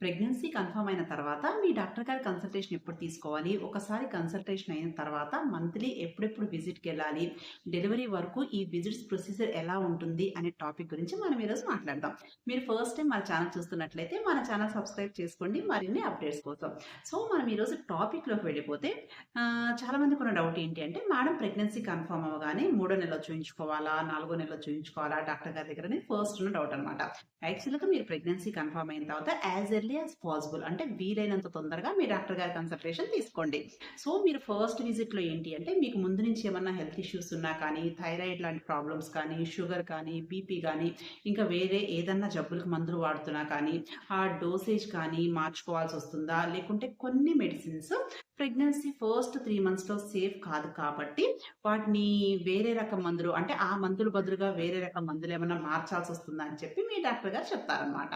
Pregnancy confirm అయిన తర్వాత మీ doctor గారి కన్సల్టేషన్ ఎప్పుడు తీసుకోవాలి? ఒకసారి కన్సల్టేషన్ అయిన తర్వాత మంత్లీ ఎప్పుడెప్పుడు విజిట్కి వెళ్ళాలి డెలివరీ వరకు ఈ విజిట్స్ ప్రొసీజర్ ఎలా ఉంటుంది? అనే టాపిక్ గురించి మనం ఈరోజు మాట్లాడదాం. మీరు ఫస్ట్ టైం మన ఛానల్ చూస్తున్నట్లయితే మన ఛానల్ సబ్స్క్రైబ్ చేసుకోండి. మరిన్ని అప్డేట్స్ కోసం. సో మనం ఈరోజు టాపిక్లోకి వెళ్ళిపోతే ఆ, చాలా మందికి ఉన్న డౌట్ ఏంటి అంటే మేడం ప్రెగ్నెన్సీ కన్ఫర్మ్ అవ్వగానే మూడో నెలలో చూయించుకోవాలా? నాలుగో నెలలో చూయించుకోవాలా? డాక్టర్ గారి దగ్గర ఫస్ట్ ఉన్న డౌట్ అనమాట యాక్చువల్గా మీరు ప్రెగ్నెన్సీ కన్ఫర్మ్ అయిన తర్వాత యాజ్ ఎర్లీ యాజ్ పాసిబుల్. అంటే వీలైనంత తొందరగా మీ డాక్టర్ గారి కన్సల్టేషన్ తీసుకోండి. సో మీరు ఫస్ట్ విజిట్లో ఏంటి అంటే మీకు ముందు నుంచి ఏమన్నా హెల్త్ ఇష్యూస్ ఉన్నా కానీ థైరాయిడ్ లాంటి ప్రాబ్లమ్స్ కానీ షుగర్ కానీ బీపీ కానీ ఇంకా వేరే ఏదన్నా జబ్బులకు మందులు వాడుతున్నా కానీ ఆ డోసేజ్ కానీ మార్చుకోవాల్సి వస్తుందా? లేకుంటే కొన్ని మెడిసిన్స్ ప్రెగ్నెన్సీ ఫస్ట్ త్రీ మంత్స్లో సేఫ్ కాదు కాబట్టి వాటిని వేరే రకం మందులు అంటే ఆ మందులు బదులుగా వేరే రకం మందులు ఏమైనా మార్చాల్సి వస్తుందా అని చెప్పి మీ డాక్టర్ గారు చెప్తారనమాట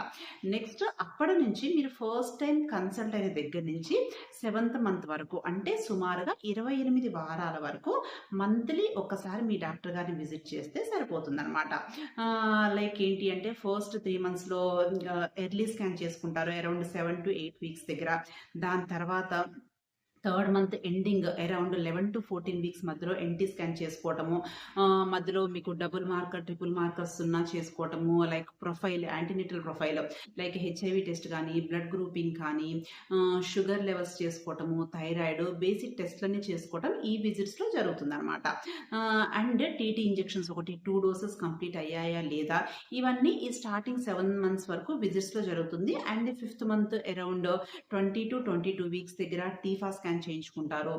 నెక్స్ట్ అప్పటి నుంచి మీరు ఫస్ట్ టైం కన్సల్ట్ అయిన దగ్గర నుంచి సెవెంత్ మంత్ వరకు అంటే సుమారుగా ఇరవై ఎనిమిది వారాల వరకు మంత్లీ ఒక్కసారి మీ డాక్టర్ గారిని విజిట్ చేస్తే సరిపోతుంది అనమాట లైక్ ఏంటి అంటే ఫస్ట్ త్రీ మంత్స్లో ఎర్లీ స్కాన్ చేసుకుంటారు around seven to eight weeks దగ్గర. దాని తర్వాత third month ending around eleven to fourteen weeks మధ్యలో ఎన్టీ స్కాన్ చేసుకోవటము మధ్యలో మీకు డబుల్ మార్కర్ ట్రిపుల్ మార్కర్స్ ఉన్నా చేసుకోవటము like profile antenatal profile like HIV test కానీ బ్లడ్ గ్రూపింగ్ కానీ షుగర్ లెవెల్స్ చేసుకోవటము థైరాయిడ్ బేసిక్ టెస్ట్లన్నీ చేసుకోవటం ఈ విజిట్స్లో జరుగుతుంది అనమాట అండ్ టీటీ ఇంజెక్షన్స్ ఒకటి టూ డోసెస్ కంప్లీట్ అయ్యాయా లేదా ఇవన్నీ ఈ స్టార్టింగ్ సెవెన్ మంత్స్ వరకు విజిట్స్లో జరుగుతుంది. And fifth month around twenty to twenty two weeks దగ్గర టీఫా స్కాన్ చేయించుకుంటారు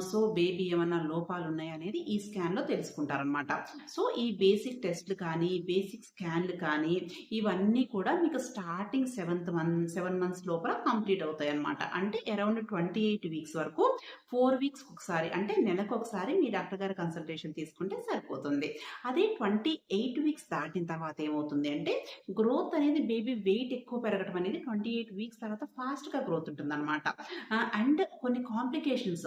సో బేబీ ఏమన్నా లోపాలు ఉన్నాయనేది ఈ స్కాన్లో తెలుసుకుంటారనమాట సో ఈ బేసిక్ టెస్ట్లు కానీ బేసిక్ స్కాన్లు కానీ ఇవన్నీ కూడా మీకు starting seventh month seven months లోపల కంప్లీట్ అవుతాయి అనమాట అంటే అరౌండ్ ట్వంటీ ఎయిట్ వీక్స్ వరకు ఫోర్ వీక్స్ ఒకసారి అంటే నెలకు ఒకసారి మీ డాక్టర్ గారి కన్సల్టేషన్ తీసుకుంటే సరిపోతుంది. అదే ట్వంటీ ఎయిట్ వీక్స్ దాటిన తర్వాత ఏమవుతుంది అంటే గ్రోత్ అనేది బేబీ వెయిట్ ఎక్కువ పెరగడం అనేది ట్వంటీ ఎయిట్ వీక్స్ తర్వాత ఫాస్ట్గా గ్రోత్ ఉంటుంది అనమాట అండ్ కొన్ని కాంప్లికేషన్స్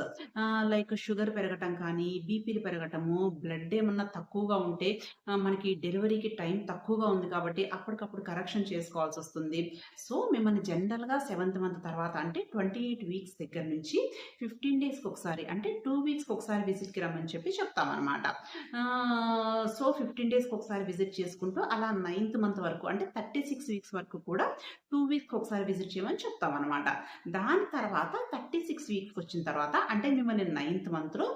లైక్ షుగర్ పెరగటం కానీ బీపీలు పెరగటము బ్లడ్ ఏమన్నా తక్కువగా ఉంటే మనకి డెలివరీకి టైం తక్కువగా ఉంది కాబట్టి అప్పటికప్పుడు కరెక్షన్ చేసుకోవాల్సి వస్తుంది. సో మిమ్మల్ని జనరల్గా సెవెంత్ మంత్ తర్వాత అంటే ట్వంటీ ఎయిట్ వీక్స్ దగ్గర నుంచి ఫిఫ్టీన్ డేస్కి ఒకసారి అంటే టూ వీక్స్కి ఒకసారి విజిట్కి రమ్మని చెప్పి చెప్తామన్నమాట. సో ఫిఫ్టీన్ డేస్కి ఒకసారి విజిట్ చేసుకుంటూ అలా నైన్త్ మంత్ వరకు అంటే థర్టీ సిక్స్ వీక్స్ వరకు కూడా టూ వీక్స్కి ఒకసారి విజిట్ చేయమని చెప్తామన్నమాట. దాని తర్వాత థర్టీ సిక్స్ వీక్స్ వీక్స్కి వచ్చిన తర్వాత అంటే మిమ్మల్ని నైన్త్ మంత్లో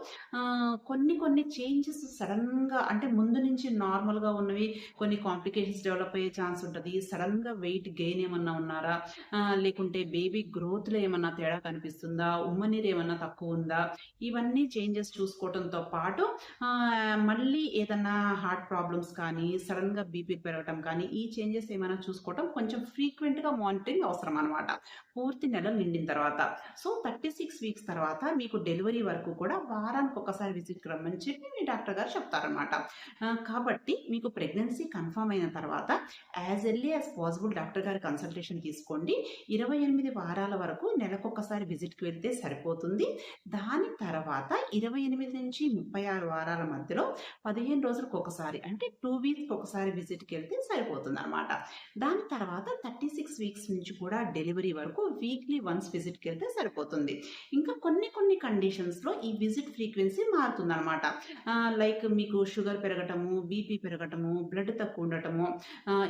కొన్ని కొన్ని చేంజెస్ సడన్గా అంటే ముందు నుంచి నార్మల్గా ఉన్నవి కొన్ని కాంప్లికేషన్స్ డెవలప్ అయ్యే ఛాన్స్ ఉంటుంది. సడన్గా వెయిట్ గెయిన్ ఏమన్నా ఉన్నారా? లేకుంటే బేబీ గ్రోత్లో ఏమన్నా తేడా కనిపిస్తుందా? ఉమ్మనీరు ఏమన్నా తక్కువ ఉందా? ఇవన్నీ చేంజెస్ చూసుకోవడంతో పాటు మళ్ళీ ఏదన్నా హార్ట్ ప్రాబ్లమ్స్ కానీ సడన్గా బీపీ పెరగటం కానీ ఈ చేంజెస్ ఏమైనా చూసుకోవటం కొంచెం ఫ్రీక్వెంట్గా మానిటరింగ్ అవసరం అనమాట పూర్తి నెల నిండిన తర్వాత. సో థర్టీ సిక్స్ వీక్స్ తర్వాత మీకు డెలివరీ వరకు కూడా వారానికి ఒకసారి విజిట్కి రమ్మని చెప్పి మీ డాక్టర్ గారు చెప్తారనమాట కాబట్టి మీకు ప్రెగ్నెన్సీ కన్ఫర్మ్ అయిన తర్వాత as early as possible doctor గారి కన్సల్టేషన్ తీసుకోండి. ఇరవై ఎనిమిది వారాల వరకు నెలకొకసారి విజిట్కి వెళ్తే సరిపోతుంది. దాని తర్వాత ఇరవై ఎనిమిది నుంచి ముప్పై ఆరు వారాల మధ్యలో పదిహేను రోజులకు ఒకసారి అంటే టూ వీక్స్కి ఒకసారి విజిట్కి వెళ్తే సరిపోతుంది అనమాట దాని తర్వాత థర్టీ సిక్స్ వీక్స్ నుంచి కూడా డెలివరీ వరకు వీక్లీ వన్స్ విజిట్కి వెళ్తే సరిపోతుంది. ఇంకా కొన్ని కొన్ని కండిషన్స్లో ఈ విజిట్ ఫ్రీక్వెన్సీ మారుతుందనమాట లైక్ మీకు షుగర్ పెరగటము బీపీ పెరగటము బ్లడ్ తక్కువ ఉండటము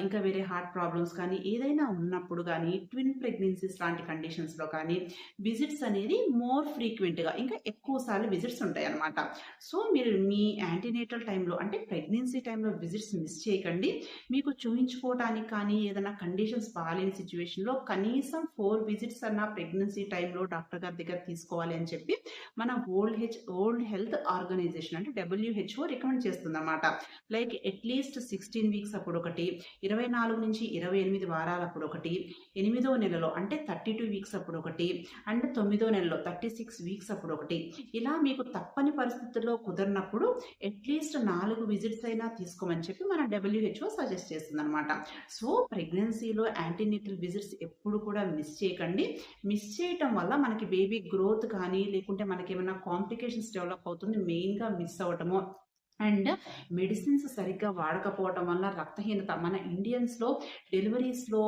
ఇంకా వేరే హార్ట్ ప్రాబ్లమ్స్ కానీ ఏదైనా ఉన్నప్పుడు కానీ ట్విన్ ప్రెగ్నెన్సీస్ లాంటి కండిషన్స్లో కానీ విజిట్స్ అనేది మోర్ ఫ్రీక్వెంట్గా ఇంకా ఎక్కువ సార్లు విజిట్స్ ఉంటాయి అనమాట సో మీరు మీ యాంటీనేటల్ టైంలో అంటే ప్రెగ్నెన్సీ టైంలో విజిట్స్ మిస్ చేయకండి. మీకు చూపించుకోవడానికి కానీ ఏదైనా కండిషన్స్ బాగాలేని సిచ్యువేషన్లో కనీసం ఫోర్ విజిట్స్ అన్న ప్రెగ్నెన్సీ టైంలో డాక్టర్ గారి దగ్గర తీసుకోవాలి అని చెప్పి మన world H world health organisation అంటే డబ్ల్యూహెచ్ఓ రికమెండ్ చేస్తుంది అనమాట లైక్ అట్లీస్ట్ సిక్స్టీన్ వీక్స్ అప్పుడు ఒకటి ఇరవై నాలుగు నుంచి ఇరవై ఎనిమిది వారాలప్పుడు ఒకటి ఎనిమిదో నెలలో అంటే థర్టీ టూ వీక్స్ అప్పుడు ఒకటి అండ్ తొమ్మిదో నెలలో థర్టీ సిక్స్ వీక్స్ అప్పుడు ఒకటి. ఇలా మీకు తప్పని పరిస్థితుల్లో కుదరినప్పుడు అట్లీస్ట్ నాలుగు విజిట్స్ అయినా తీసుకోమని చెప్పి మన డబ్ల్యూహెచ్ఓ సజెస్ట్ చేస్తుంది అనమాట సో ప్రెగ్నెన్సీలో యాంటీనేటల్ విజిట్స్ ఎప్పుడు కూడా మిస్ చేయకండి. మిస్ చేయటం వల్ల మనకి బేబీ గ్రోత్ కానీ లేకుంటే మనకి ఏమైనా కాంప్లికేషన్స్ డెవలప్ అవుతుంది మెయిన్గా మిస్ అవ్వటము. అండ్ మెడిసిన్స్ సరిగ్గా వాడకపోవటం వల్ల రక్తహీనత మన ఇండియన్స్లో డెలివరీస్లో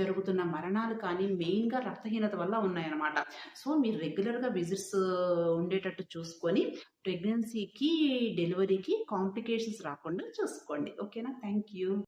జరుగుతున్న మరణాలు కానీ మెయిన్గా రక్తహీనత వల్ల ఉన్నాయన్నమాట. సో మీరు రెగ్యులర్గా విజిట్స్ ఉండేటట్టు చూసుకొని ప్రెగ్నెన్సీకి డెలివరీకి కాంప్లికేషన్స్ రాకుండా చూసుకోండి. ఓకేనా? Thank you